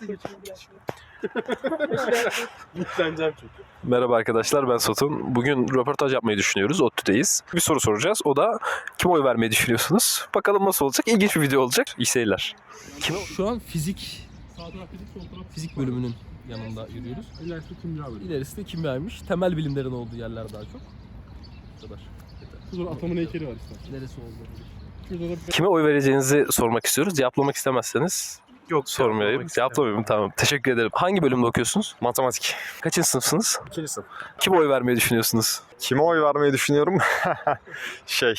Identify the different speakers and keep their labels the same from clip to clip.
Speaker 1: Yükleneceğim çünkü.
Speaker 2: Merhaba arkadaşlar ben Sotun. Bugün röportaj yapmayı düşünüyoruz. ODTÜ'deyiz. Bir soru soracağız. O da kim oy vermeyi düşünüyorsunuz? Bakalım nasıl olacak? İlginç bir video olacak. İyi seyirler. Şu an fizik
Speaker 1: fizik, sol taraf
Speaker 2: fizik bölümünün yanında yürüyoruz.
Speaker 1: İlerisi kimya bölümü.
Speaker 2: İlerisi de kimyaymış. Temel bilimlerin olduğu yerler daha çok. Bu kadar.
Speaker 1: Atomun heykeli var işte.
Speaker 2: Neresi oldu? Kime oy vereceğinizi sormak istiyoruz. Cevaplamak istemezseniz
Speaker 3: Yok
Speaker 2: sormayayım. Cevaplamayayım tamam. Teşekkür ederim. Hangi bölümde okuyorsunuz?
Speaker 3: Matematik.
Speaker 2: Kaçıncı sınıfsınız?
Speaker 3: İkinci sınıf.
Speaker 2: Kime oy vermeyi düşünüyorsunuz?
Speaker 3: Kime oy vermeyi düşünüyorum? şey...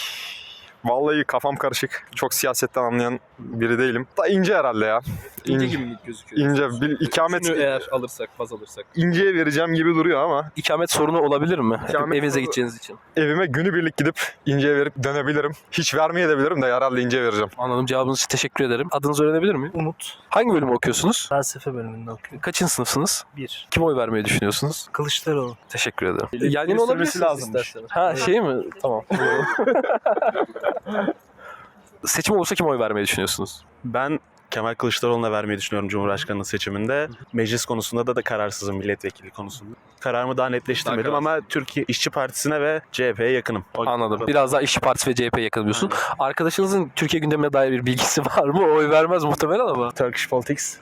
Speaker 3: Vallahi kafam karışık. Çok siyasetten anlayan biri değilim. Da ince herhalde ya. İnce,
Speaker 2: gibi gözüküyor.
Speaker 3: ince. Bir ikamet
Speaker 2: Şunu eğer alırsak, baz alırsak.
Speaker 3: inceye vereceğim gibi duruyor ama
Speaker 2: İkamet sorunu olabilir mi?
Speaker 3: İkamet
Speaker 2: Evinize
Speaker 3: sorunu-
Speaker 2: gideceğiniz için.
Speaker 3: evime günübirlik gidip inceye verip dönebilirim. Hiç vermeye de bilirim de herhalde inceye vereceğim.
Speaker 2: Anladım. Cevabınız için teşekkür ederim. Adınızı öğrenebilir miyim?
Speaker 4: Umut.
Speaker 2: Hangi bölümü okuyorsunuz?
Speaker 4: Felsefe bölümünde okuyorum.
Speaker 2: Kaçıncı sınıfsınız?
Speaker 4: Bir.
Speaker 2: Kim oy vermeyi düşünüyorsunuz?
Speaker 4: Kılıçdaroğlu.
Speaker 2: Teşekkür ederim. Yan yana olabilirsiniz
Speaker 3: lazımmış.
Speaker 2: isterseniz. Ha şey mi? Tamam. Seçim olursa kim oy vermeyi düşünüyorsunuz?
Speaker 5: Ben Kemal Kılıçdaroğlu'na vermeyi düşünüyorum Cumhurbaşkanlığı seçiminde. Meclis konusunda da da kararsızım milletvekili konusunda. Kararımı daha netleştirmedim
Speaker 2: Daha
Speaker 5: ama Türkiye İşçi Partisi'ne ve CHP'ye yakınım. O-
Speaker 2: Anladım. Biraz daha İşçi Partisi ve CHP yakın diyorsun. Arkadaşınızın Türkiye gündemine dair bir bilgisi var mı? Oy vermez muhtemelen ama.
Speaker 5: Turkish Politics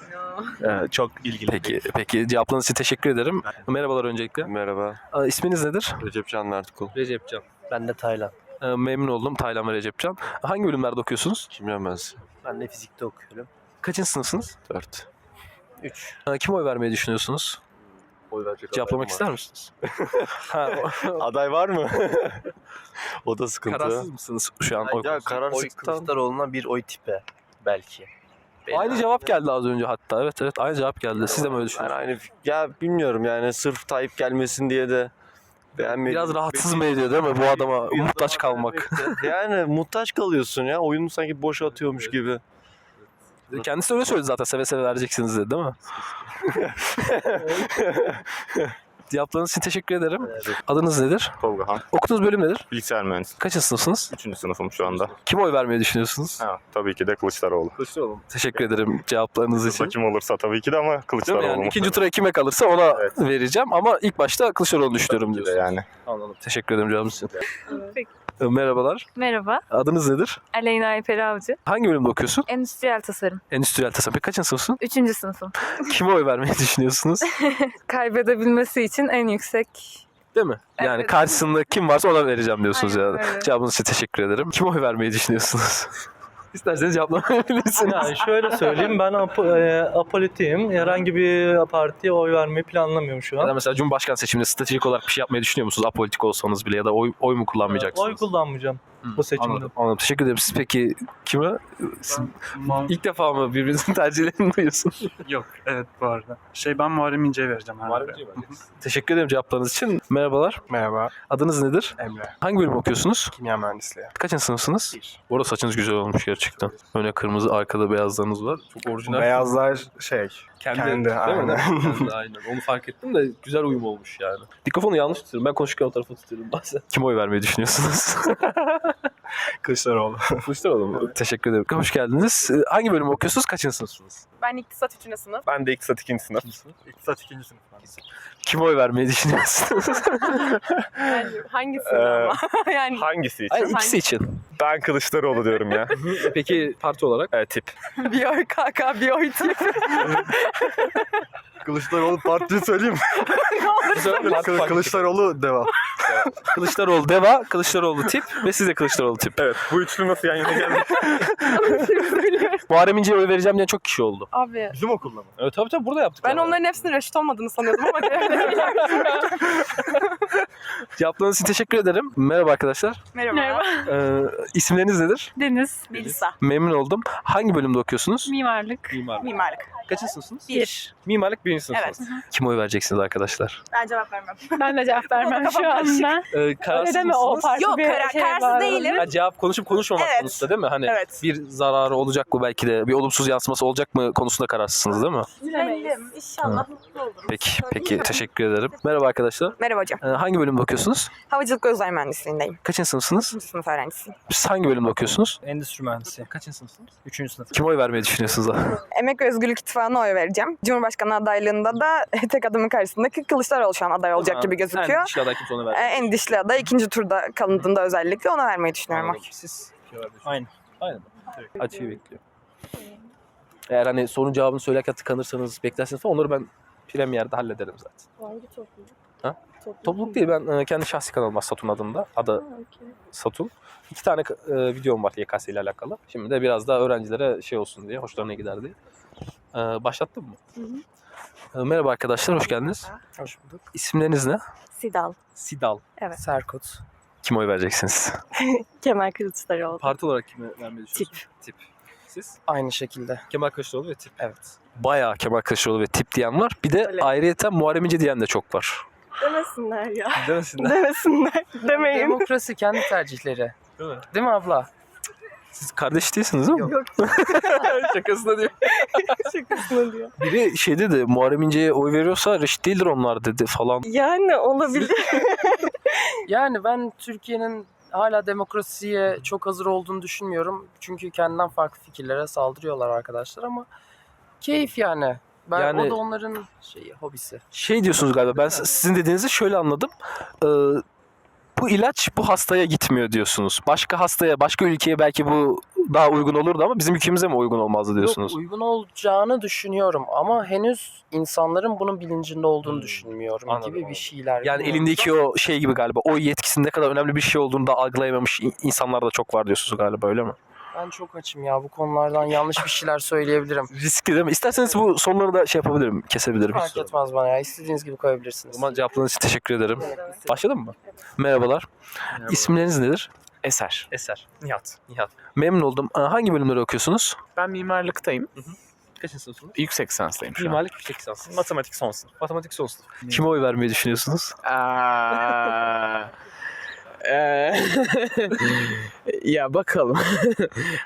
Speaker 5: e, çok ilgili.
Speaker 2: Peki, peki cevaplarınız için teşekkür ederim. Merhabalar öncelikle.
Speaker 6: Merhaba.
Speaker 2: Aa, İsminiz nedir?
Speaker 6: Recep Can Mertkul.
Speaker 2: Recepcan.
Speaker 4: Ben de Taylan.
Speaker 2: Ee, Memnun oldum Taylan ve Recepcan. Hangi bölümlerde okuyorsunuz?
Speaker 6: Kimya mühendisi.
Speaker 4: Ben de fizikte okuyorum.
Speaker 2: Kaçıncı sınıfsınız?
Speaker 6: 4.
Speaker 4: 3.
Speaker 2: Ee, Kim oy vermeyi düşünüyorsunuz?
Speaker 6: Oy verecek
Speaker 2: Cevaplamak ister misiniz? ha,
Speaker 6: Aday var mı? o da sıkıntı.
Speaker 2: kararsız mısınız şu an? Oy
Speaker 6: ya
Speaker 2: konusunda?
Speaker 4: Oy
Speaker 6: kararsızlıktan
Speaker 4: Kılıçdaroğlu'na bir oy tipe. Belki. Belli.
Speaker 2: Aynı cevap geldi az önce hatta. Evet evet aynı cevap geldi. Siz de mi öyle
Speaker 6: ben
Speaker 2: düşünüyorsunuz?
Speaker 6: aynı ya bilmiyorum yani sırf Tayyip gelmesin diye de beğenmedim.
Speaker 2: Biraz rahatsız mı ediyor değil mi bu adama muhtaç kalmak?
Speaker 6: yani muhtaç kalıyorsun ya. Oyunu sanki boşa atıyormuş gibi.
Speaker 2: Kendisi öyle söyledi zaten seve seve vereceksiniz dedi değil mi? Cevaplarınız için teşekkür ederim. Adınız nedir?
Speaker 7: Tolga Han.
Speaker 2: Okuduğunuz bölüm nedir?
Speaker 7: Bilgisayar mühendisi.
Speaker 2: Kaçıncı sınıfsınız?
Speaker 7: Üçüncü sınıfım şu anda.
Speaker 2: Kim oy vermeyi düşünüyorsunuz?
Speaker 7: Ha, tabii ki de Kılıçdaroğlu.
Speaker 2: Kılıçdaroğlu. Teşekkür ederim cevaplarınız için.
Speaker 7: Kim olursa tabii ki de ama
Speaker 2: Değil mi?
Speaker 7: Kılıçdaroğlu.
Speaker 2: Yani
Speaker 7: mu?
Speaker 2: ikinci tura kime kalırsa ona
Speaker 7: Evet.
Speaker 2: vereceğim ama ilk başta Kılıçdaroğlu düşünüyorum
Speaker 7: Tabii ki de
Speaker 2: diyorsun.
Speaker 7: yani.
Speaker 2: Anladım. Teşekkür ederim cevabınız için.
Speaker 8: Peki.
Speaker 2: Ee, Merhabalar.
Speaker 8: Merhaba,
Speaker 2: Adınız nedir?
Speaker 8: Aleyna Ayper Avcı.
Speaker 2: Hangi bölümde okuyorsun?
Speaker 8: Endüstriyel tasarım.
Speaker 2: Endüstriyel tasarım. Peki kaçıncı sınıfsın?
Speaker 8: Üçüncü sınıfım.
Speaker 2: Kime oy vermeyi düşünüyorsunuz?
Speaker 8: Kaybedebilmesi için en yüksek...
Speaker 2: Değil mi? Yani
Speaker 8: Evet.
Speaker 2: karşısında kim varsa ona vereceğim diyorsunuz
Speaker 8: Aynen
Speaker 2: yani.
Speaker 8: öyle.
Speaker 2: Cevabınız için teşekkür ederim. Kime oy vermeyi düşünüyorsunuz? İsterseniz cevaplamayabilirsiniz.
Speaker 9: Yani şöyle söyleyeyim ben ap- e, apolitiyim. Herhangi bir partiye oy vermeyi planlamıyorum şu
Speaker 2: Ya da
Speaker 9: an.
Speaker 2: mesela Cumhurbaşkanı seçiminde stratejik olarak bir şey yapmayı düşünüyor musunuz? Apolitik olsanız bile ya da oy, oy mu kullanmayacaksınız?
Speaker 9: Oy kullanmayacağım
Speaker 2: Hı,
Speaker 9: bu seçimde.
Speaker 2: Anladım, anladım. Teşekkür ederim. Siz peki kime? Siz ilk defa mı birbirinizin tercihlerini duyuyorsunuz?
Speaker 10: Yok evet bu arada. Şey ben Muharrem İnce'ye vereceğim herhalde.
Speaker 2: Teşekkür ederim cevaplarınız için. Merhabalar.
Speaker 1: Merhaba
Speaker 2: Adınız nedir?
Speaker 1: Emre.
Speaker 2: Hangi bölüm okuyorsunuz?
Speaker 1: Kimya mühendisliği.
Speaker 2: Kaçıncı sınıfsınız? Bu arada saçınız güzel olmuş gerçekten. Öne kırmızı, arkada beyazlarınız var. Çok orijinal.
Speaker 1: Beyazlar şey.
Speaker 2: Kendi,
Speaker 1: Kendi,
Speaker 2: değil mi?
Speaker 1: aynen.
Speaker 2: Kendi, aynen. Onu fark ettim de güzel uyum olmuş yani. Mikrofonu yanlış tutuyorum. Ben konuşurken o tarafa tutuyorum bazen. Kim oy vermeyi düşünüyorsunuz?
Speaker 1: Kılıçdaroğlu.
Speaker 2: Kılıçdaroğlu mu? Teşekkür ederim. Hoş geldiniz. Ee, Hangi bölümü okuyorsunuz? Kaçıncı sınıfsınız?
Speaker 8: Ben iktisat üçüncü sınıf.
Speaker 7: Ben de iktisat ikinci sınıf.
Speaker 1: İktisat ikinci sınıf.
Speaker 2: Kim oy vermeyi düşünüyorsunuz?
Speaker 8: Yani hangisini
Speaker 7: Ee,
Speaker 8: ama? yani
Speaker 7: Hangisi için?
Speaker 2: Hayır ikisi için.
Speaker 7: Ben Kılıçdaroğlu diyorum ya.
Speaker 2: Peki parti olarak?
Speaker 7: Evet, tip.
Speaker 8: bir oy KK, bir oy tip.
Speaker 3: Kılıçdaroğlu partiyi söyleyeyim. Kılıç- Kılıçdaroğlu devam.
Speaker 2: Kılıçdaroğlu Deva, Kılıçdaroğlu Tip ve siz de Kılıçdaroğlu Tip.
Speaker 7: Evet. Bu üçlü nasıl yan yana geldi?
Speaker 2: Muharrem İnce'ye oy vereceğim diyen çok kişi oldu.
Speaker 8: Abi
Speaker 3: Bizim okulda mı?
Speaker 2: Evet tabii tabii burada yaptık.
Speaker 8: ben
Speaker 2: yani.
Speaker 8: onların hepsinin reşit olmadığını sanıyordum ama
Speaker 2: Cevaplarınız için teşekkür ederim. Merhaba arkadaşlar.
Speaker 8: Merhaba.
Speaker 2: Ee, isimleriniz nedir?
Speaker 8: Deniz. Melisa.
Speaker 2: Memnun oldum. Hangi bölümde okuyorsunuz?
Speaker 8: Mimarlık.
Speaker 2: Mimarlık.
Speaker 8: Mimarlık.
Speaker 2: Kaçıncı sınıfsınız?
Speaker 8: Bir.
Speaker 2: Mimarlık birinci sınıfsınız.
Speaker 8: Evet.
Speaker 2: Kim oy vereceksiniz arkadaşlar?
Speaker 8: Ben cevap vermem.
Speaker 11: Ben de cevap vermem
Speaker 8: Kafam
Speaker 11: şu anda.
Speaker 2: Ee, kararsız
Speaker 8: Öyle deme o
Speaker 2: mısınız?
Speaker 8: parti Yok, bir kara- şey
Speaker 2: kararsız değilim. Ha, cevap konuşup konuşmamak
Speaker 8: Evet.
Speaker 2: konusunda değil mi? Hani
Speaker 8: Evet.
Speaker 2: bir zararı olacak mı belki de bir olumsuz yansıması olacak mı konusunda kararsızsınız değil mi?
Speaker 8: Bilemeyiz. İnşallah mutlu olurum.
Speaker 2: Peki, peki teşekkür ederim. Merhaba arkadaşlar.
Speaker 8: Merhaba hocam.
Speaker 2: Ee, hangi bölümde okuyorsunuz?
Speaker 8: Havacılık ve uzay mühendisliğindeyim.
Speaker 2: Kaçıncı sınıfsınız?
Speaker 8: Üçüncü sınıf öğrencisiyim.
Speaker 2: Siz hangi bölümde okuyorsunuz?
Speaker 1: Endüstri mühendisi.
Speaker 2: Kaçıncı sınıfsınız?
Speaker 1: Üçüncü sınıf.
Speaker 2: Kim oy vermeyi düşünüyorsunuz?
Speaker 8: Emek ve Özgürlük İttifakı'na oy vereceğim. Cumhurbaşkanı adaylığında da tek adamın karşısındaki Kılıçdaroğlu şu an aday olacak gibi gözüküyor.
Speaker 2: En dişli aday kimse ona
Speaker 8: Ee,
Speaker 2: vermiyor.
Speaker 8: En dişli aday ikinci turda kalındığında özellikle ona vermeyi düşünüyorum.
Speaker 2: Siz?
Speaker 1: Aynı.
Speaker 2: Aynen. Açıyı bekliyor. Eğer hani sorun cevabını söylerken tıkanırsanız beklerseniz falan onları ben Premier'de hallederim zaten.
Speaker 8: Hangi topluluk?
Speaker 2: Ha? Topluluk değil ben e, kendi şahsi kanalım var Satun adında. Adı Satun. İki tane e, videom var YKS ile alakalı. Şimdi de biraz daha öğrencilere şey olsun diye, hoşlarına gider diye. E, başlattın mı? E, merhaba arkadaşlar, hoş geldiniz.
Speaker 8: Hoş bulduk.
Speaker 2: İsimleriniz ne?
Speaker 8: Sidal.
Speaker 2: Sidal.
Speaker 8: Evet.
Speaker 4: Serkut.
Speaker 2: Kim oy vereceksiniz?
Speaker 8: Kemal Kılıçdaroğlu.
Speaker 2: Parti olarak kime vermeyi düşünüyorsunuz? Tip. Siz?
Speaker 4: Aynı şekilde.
Speaker 2: Kemal Kılıçdaroğlu ve Tip.
Speaker 4: Evet.
Speaker 2: Bayağı Kemal Kılıçdaroğlu ve Tip diyen var. Bir de
Speaker 8: Öyle.
Speaker 2: ayrıyeten Muharrem İnce diyen de çok var.
Speaker 8: Demesinler ya.
Speaker 2: Demesinler.
Speaker 8: Demesinler. Demeyin.
Speaker 4: Demokrasi kendi tercihleri.
Speaker 2: Değil mi?
Speaker 4: Değil mi abla?
Speaker 2: Siz kardeş değilsiniz değil mi?
Speaker 8: Yok.
Speaker 2: Şakasına diyor.
Speaker 8: Şakasına diyor.
Speaker 2: Biri şey dedi Muharrem İnce'ye oy veriyorsa reşit değildir onlar dedi falan.
Speaker 8: Yani olabilir.
Speaker 4: Yani ben Türkiye'nin hala demokrasiye çok hazır olduğunu düşünmüyorum. Çünkü kendinden farklı fikirlere saldırıyorlar arkadaşlar ama keyif yani. Ben
Speaker 2: Yani-
Speaker 4: o da onların şeyi, hobisi.
Speaker 2: Şey diyorsunuz galiba ben sizin dediğinizi şöyle anladım. Ee, bu ilaç bu hastaya gitmiyor diyorsunuz. Başka hastaya, başka ülkeye belki bu daha uygun olurdu ama bizim ülkemize mi uygun olmazdı diyorsunuz?
Speaker 4: Yok uygun olacağını düşünüyorum ama henüz insanların bunun bilincinde olduğunu düşünmüyorum
Speaker 2: Anladım,
Speaker 4: gibi bir şeyler.
Speaker 2: Yani elindeki o şey gibi galiba oy yetkisinin ne kadar önemli bir şey olduğunu da algılayamamış in- insanlar da çok var diyorsunuz galiba öyle mi?
Speaker 4: Ben çok açım ya bu konulardan yanlış bir şeyler söyleyebilirim.
Speaker 2: Riskli değil mi? İsterseniz bu soruları da şey yapabilirim, kesebilirim.
Speaker 4: Fark etmez bana ya. İstediğiniz gibi koyabilirsiniz.
Speaker 2: O zaman cevaplarınız için teşekkür ederim. Başladın mı? Merhabalar. İsimleriniz nedir?
Speaker 11: Eser.
Speaker 2: Eser.
Speaker 11: Nihat.
Speaker 2: Nihat. Memnun oldum. Aa, Hangi bölümleri okuyorsunuz?
Speaker 11: Ben mimarlıktayım.
Speaker 2: Kaçıncı sınıfsınız?
Speaker 11: Yüksek lisanstayım şu an.
Speaker 2: Mimarlık yüksek lisans.
Speaker 11: Matematik son sınıf.
Speaker 2: Matematik son sınıf. Kime oy vermeyi düşünüyorsunuz?
Speaker 11: Aa, eee, ya bakalım.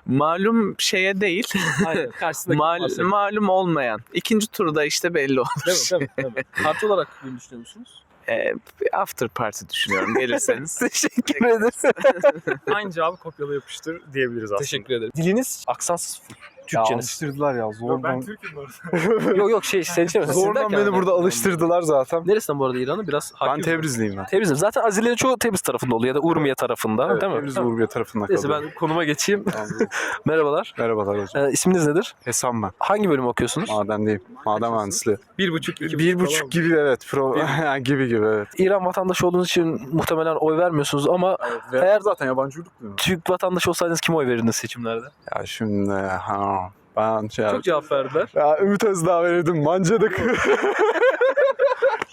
Speaker 11: malum şeye değil.
Speaker 2: Aynen. Karşısında
Speaker 11: Mal, malum olmayan. İkinci turda işte belli olur.
Speaker 2: Değil mi? Değil mi? Değil mi? Parti olarak bunu düşünüyor musunuz?
Speaker 11: Eee, bir after party düşünüyorum gelirseniz.
Speaker 2: Teşekkür ederim.
Speaker 7: Aynı cevabı kopyala yapıştır diyebiliriz aslında.
Speaker 2: Teşekkür ederim. Diliniz aksansız full. Türkçeniz.
Speaker 3: alıştırdılar ya
Speaker 7: Ben Türk'üm
Speaker 2: yok yok şey sen için
Speaker 3: Zorla beni burada alıştırdılar zaten.
Speaker 2: Neresinden bu arada İran'ı? Biraz
Speaker 3: Ben
Speaker 2: hakim.
Speaker 3: Tebrizliyim ben.
Speaker 2: Tebriz'im. Zaten Azerilerin çoğu Tebriz tarafında oluyor ya da Urmiye tarafında
Speaker 3: Evet,
Speaker 2: değil mi?
Speaker 3: Tebriz. Urbiye tarafında
Speaker 2: Neyse
Speaker 3: kalıyorum.
Speaker 2: ben konuma geçeyim. Merhabalar.
Speaker 3: Merhabalar hocam.
Speaker 2: Ee, isminiz nedir?
Speaker 3: Hesam ben.
Speaker 2: Hangi bölüm okuyorsunuz?
Speaker 3: Madendeyim. Maden mühendisliği.
Speaker 2: Bir buçuk, iki
Speaker 3: Bir buçuk gibi evet. Pro, yani gibi gibi evet.
Speaker 2: İran vatandaşı olduğunuz için muhtemelen oy vermiyorsunuz ama eğer
Speaker 3: zaten yabancılık mı?
Speaker 2: Türk vatandaşı olsaydınız kime oy verirdiniz seçimlerde?
Speaker 3: Ya şimdi ha ben şey
Speaker 2: Çok cevap verdiler.
Speaker 3: ya Ümit Özdağ verirdim mancadık.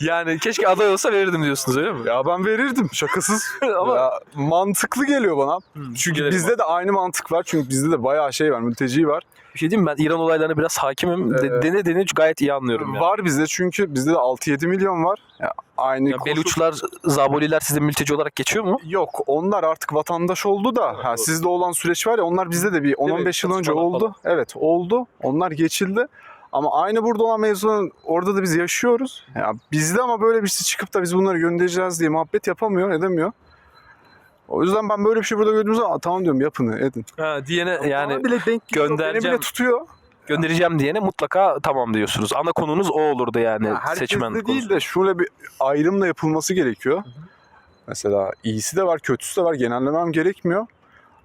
Speaker 2: Yani keşke aday olsa verirdim diyorsunuz öyle mi?
Speaker 3: ya ben verirdim şakasız.
Speaker 2: Ama-
Speaker 3: ya, mantıklı geliyor bana. Çünkü
Speaker 2: Gelelim
Speaker 3: bizde de aynı mantık var. Çünkü bizde de bayağı şey var, mülteci var.
Speaker 2: Bir şey diyeyim mi? ben İran olaylarına biraz hakimim.
Speaker 3: Evet.
Speaker 2: dene dene gayet iyi anlıyorum ya.
Speaker 3: Var bizde çünkü bizde de 6-7 milyon var. Ya, aynı
Speaker 2: ya
Speaker 3: koşul-
Speaker 2: Beluçlar, Zaboliler sizde mülteci olarak geçiyor mu?
Speaker 3: Yok onlar artık vatandaş oldu da ha, sizde olan süreç var ya onlar bizde de bir 10-15 yıl önce oldu.
Speaker 2: falan.
Speaker 3: Evet oldu. Onlar geçildi. Ama aynı burada olan mevzuların orada da biz yaşıyoruz. Ya bizde ama böyle birisi çıkıp da biz bunları göndereceğiz diye muhabbet yapamıyor, edemiyor. O yüzden ben böyle bir şey burada gördüğüm zaman "Aa, tamam diyorum yapın edin.
Speaker 2: Ha, diyene
Speaker 3: Bana
Speaker 2: yani
Speaker 3: bile denk geliyor, Beni
Speaker 2: göndereceğim.
Speaker 3: bile tutuyor.
Speaker 2: göndereceğim diyene mutlaka tamam diyorsunuz. Ana konunuz o olurdu yani
Speaker 3: Ya herkes
Speaker 2: seçmen
Speaker 3: de
Speaker 2: konusu.
Speaker 3: değil de şöyle bir ayrımla yapılması gerekiyor. Mesela iyisi de var, kötüsü de var. Genellemem gerekmiyor.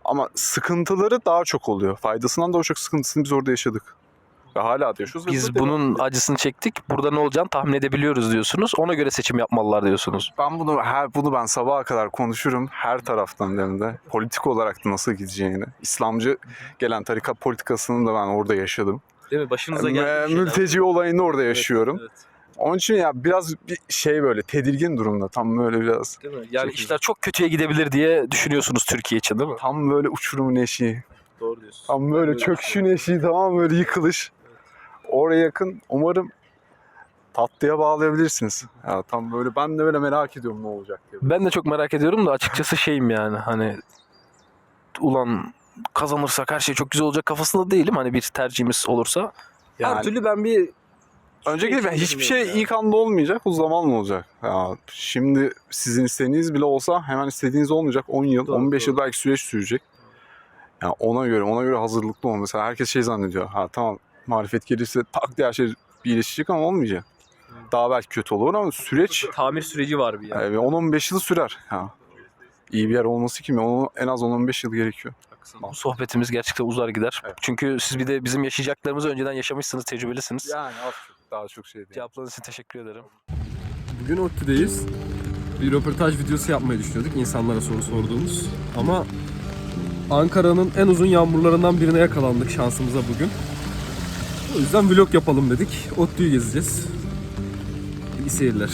Speaker 3: Ama sıkıntıları daha çok oluyor. Faydasından daha çok sıkıntısını biz orada yaşadık. Ve hala da yaşıyoruz. ve
Speaker 2: Biz bunun acısını çektik. Burada ne olacağını tahmin edebiliyoruz diyorsunuz. Ona göre seçim yapmalılar diyorsunuz.
Speaker 3: Ben bunu her bunu ben sabaha kadar konuşurum her taraftan hem de. Politik olarak da nasıl gideceğini. İslamcı gelen tarikat politikasını da ben orada yaşadım.
Speaker 2: Değil mi? Başınıza
Speaker 3: Ve mülteci olayını orada yaşıyorum. Onun için ya biraz bir şey böyle tedirgin durumda. Tam böyle biraz
Speaker 2: Değil mi? Yani
Speaker 3: Çok
Speaker 2: işler çok kötüye gidebilir diye düşünüyorsunuz Türkiye için değil mi?
Speaker 3: tam böyle uçurumun eşiği.
Speaker 2: Doğru diyorsun.
Speaker 3: Tam böyle çöküşün eşiği tamam böyle yıkılış. Oraya yakın umarım tatlıya bağlayabilirsiniz. Ya tam böyle ben de böyle merak ediyorum ne olacak diye.
Speaker 2: Ben de çok merak ediyorum da açıkçası şeyim yani hani ulan kazanırsak her şey çok güzel olacak kafasında değilim. Hani bir tercihimiz olursa.
Speaker 3: Yani-
Speaker 2: Her türlü ben bir
Speaker 3: Önceki gibi hiçbir şey ilk anda olmayacak, o zamanla olacak. Ya şimdi sizin istediğiniz bile olsa hemen istediğiniz olmayacak. 10 yıl, 15 yıl belki süreç sürecek. Ya ona göre, ona göre hazırlıklı olun. Mesela herkes şey zannediyor. Ha tamam marifet gelirse tak diye her şey iyileşecek ama olmayacak. Daha belki kötü olur ama süreç
Speaker 2: tamir süreci var bir yani.
Speaker 3: yani 10-15 yıl sürer. Ya. İyi bir yer olması kim? Onu en az 10-15 yıl gerekiyor.
Speaker 2: Bu sohbetimiz gerçekten uzar gider. Çünkü siz bir de bizim yaşayacaklarımızı önceden yaşamışsınız, tecrübelisiniz.
Speaker 3: Yani az çok, daha çok şey değil.
Speaker 2: Cevaplarınız için teşekkür ederim.
Speaker 12: Bugün ODTÜ'deyiz. Bir röportaj videosu yapmayı düşünüyorduk insanlara soru sorduğumuz. Ama Ankara'nın en uzun yağmurlarından birine yakalandık şansımıza bugün. O yüzden vlog yapalım dedik. ODTÜ'yü gezeceğiz. İyi seyirler.